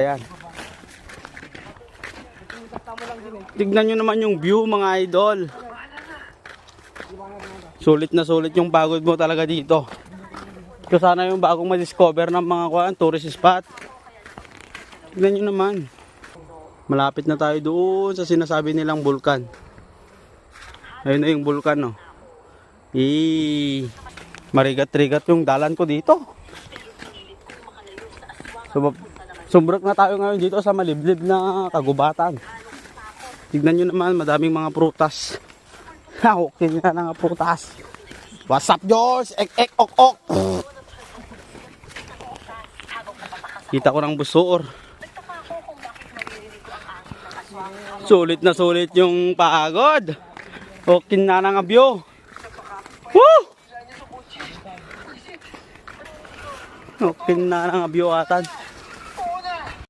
Ayan. Tignan nyo naman yung view mga idol. Sulit na sulit yung pagod mo talaga dito. Ito sana yung bagong ma-discover ng mga kuan, tourist spot. Tignan nyo naman. Malapit na tayo doon sa sinasabi nilang bulkan. Ayun na yung bulkan, no. Eh, marigat-rigat yung dalan ko dito. Sumab Sumbrok na tayo ngayon dito sa maliblib na kagubatan. Tignan nyo naman, madaming mga prutas. Ha, okay na mga prutas. What's up, George? Ek, ek, ok, ok. Kita ko ng busoor. Sulit na sulit yung pagod. Okay na nga view. Woo! Okay na nga view atan.